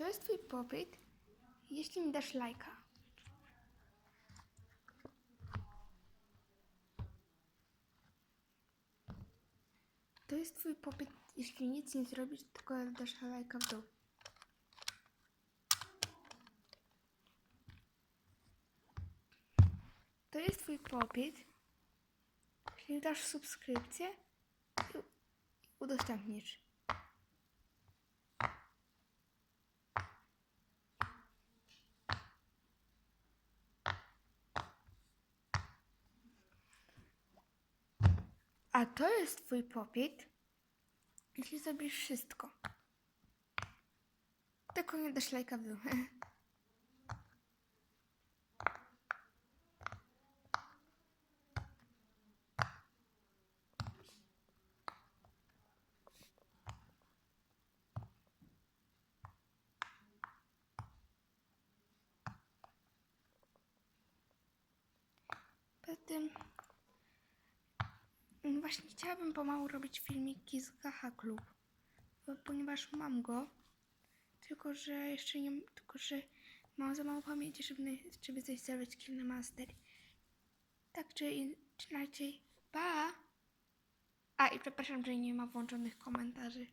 To jest twój popyt, jeśli mi dasz lajka. To jest twój popyt, jeśli nic nie zrobisz, tylko dasz lajka w dół. To jest twój popyt, jeśli dasz subskrypcję i udostępnisz. A to jest twój popyt, jeśli zrobisz wszystko. Tylko nie dasz lajka w dół. Poza tym, no właśnie chciałabym pomału robić filmiki z Gacha Club, ponieważ mam go, tylko że jeszcze nie, tylko że mam za mało pamięci, żeby, żeby zainstalować Kilny Master. Tak czy inaczej, pa! A i przepraszam, że nie ma włączonych komentarzy.